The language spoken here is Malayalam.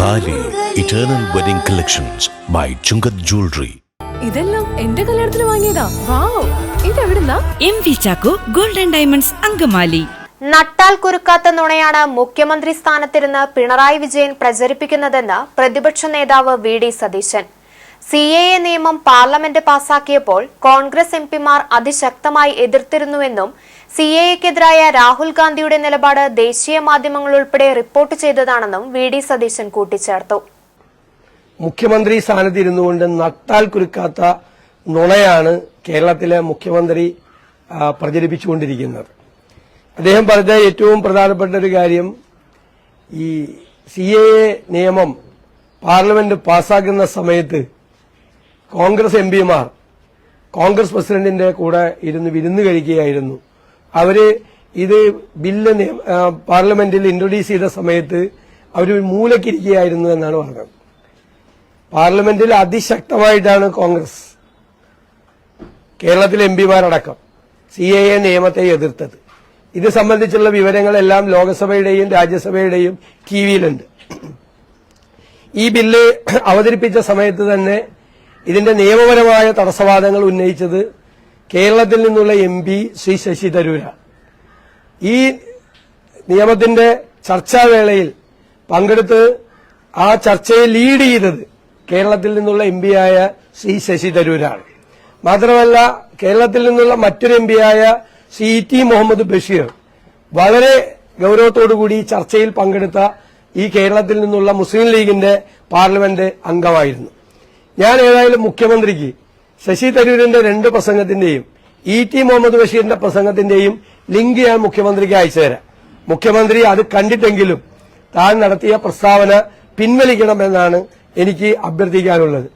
താലി eternal wedding collections by Chungath jewellery ഇതെല്ലാം എന്റെ കല്യാണത്തിന് വാങ്ങിയതാ. Wow. ഇതെവിടുന്നാ? M V Chacko golden diamonds Angamaly. നട്ടാൽ കുരുക്കാത്ത നുണയാണ് മുഖ്യമന്ത്രി സ്ഥാനത്തിരുന്ന് പിണറായി വിജയൻ പ്രചരിപ്പിക്കുന്നതെന്ന് പ്രതിപക്ഷ നേതാവ് V D Satheesan. C A A നിയമം പാർലമെന്റ് പാസാക്കിയപ്പോൾ കോൺഗ്രസ് എം പിമാർ അതിശക്തമായി എതിർത്തിരുന്നുവെന്നും സി എ എക്കെതിരായ രാഹുൽ ഗാന്ധിയുടെ നിലപാട് ദേശീയ മാധ്യമങ്ങൾ ഉൾപ്പെടെ റിപ്പോർട്ട് ചെയ്തതാണെന്നും വി ഡി സതീശൻ കൂട്ടിച്ചേർത്തു. മുഖ്യമന്ത്രി സ്ഥാനത്ത് ഇരുന്നുകൊണ്ട് നട്ടാൽ കുരുക്കാത്ത നുണയാണ് കേരളത്തിലെ മുഖ്യമന്ത്രി പ്രചരിപ്പിച്ചുകൊണ്ടിരിക്കുന്നത്. അദ്ദേഹം പറഞ്ഞ ഏറ്റവും പ്രധാനപ്പെട്ട ഒരു കാര്യം ഈ സി എ നിയമം പാർലമെന്റ് പാസ്സാക്കുന്ന സമയത്ത് കോൺഗ്രസ് എം പിമാർ കോൺഗ്രസ് പ്രസിഡന്റിന്റെ കൂടെ ഇരുന്ന് വിരുന്ന് കഴിക്കുകയായിരുന്നു. അവർ ഇത് ബില്ല് പാർലമെന്റിൽ ഇൻട്രൊഡ്യൂസ് ചെയ്ത സമയത്ത് അവർ മൂലക്കിരിക്കുകയായിരുന്നു എന്നാണ് പറഞ്ഞത്. പാർലമെന്റിൽ അതിശക്തമായിട്ടാണ് കോൺഗ്രസ് കേരളത്തിലെ എം പിമാരടക്കം സി എ എ നിയമത്തെ എതിർത്തത്. ഇത് സംബന്ധിച്ചുള്ള വിവരങ്ങളെല്ലാം ലോക്സഭയുടെയും രാജ്യസഭയുടെയും ടി വിയിലുണ്ട് ഈ ബില്ല് അവതരിപ്പിച്ച സമയത്ത് തന്നെ ഇതിന്റെ നിയമപരമായ തടസ്സവാദങ്ങൾ ഉന്നയിച്ചത് കേരളത്തിൽ നിന്നുള്ള എം പി ശ്രീ ശശി തരൂര. ഈ നിയമത്തിന്റെ ചർച്ചാവേളയിൽ പങ്കെടുത്ത് ആ ചർച്ചയെ ലീഡ് ചെയ്തത് കേരളത്തിൽ നിന്നുള്ള എം പിയായ ശ്രീ ശശി തരൂരാണ്. മാത്രമല്ല കേരളത്തിൽ നിന്നുള്ള മറ്റൊരു എം പിയായ ശ്രീ ടി മുഹമ്മദ് ബഷീർ വളരെ ഗൌരവത്തോടുകൂടി ചർച്ചയിൽ പങ്കെടുത്ത ഈ കേരളത്തിൽ നിന്നുള്ള മുസ്ലിം ലീഗിന്റെ പാർലമെന്റ് അംഗമായിരുന്നു. ഞാൻ ഏതായാലും മുഖ്യമന്ത്രിക്ക് ശശി തരൂരിന്റെ രണ്ട് പ്രസംഗത്തിന്റെയും ഇ ടി മുഹമ്മദ് ബഷീറിന്റെ പ്രസംഗത്തിന്റെയും ലിങ്ക് ഞാൻ മുഖ്യമന്ത്രിക്ക് അയച്ചുതരാം മുഖ്യമന്ത്രി അത് കണ്ടിട്ടെങ്കിലും താൻ നടത്തിയ പ്രസ്താവന പിൻവലിക്കണമെന്നാണ് എനിക്ക് അഭ്യർത്ഥിക്കാനുള്ളത്.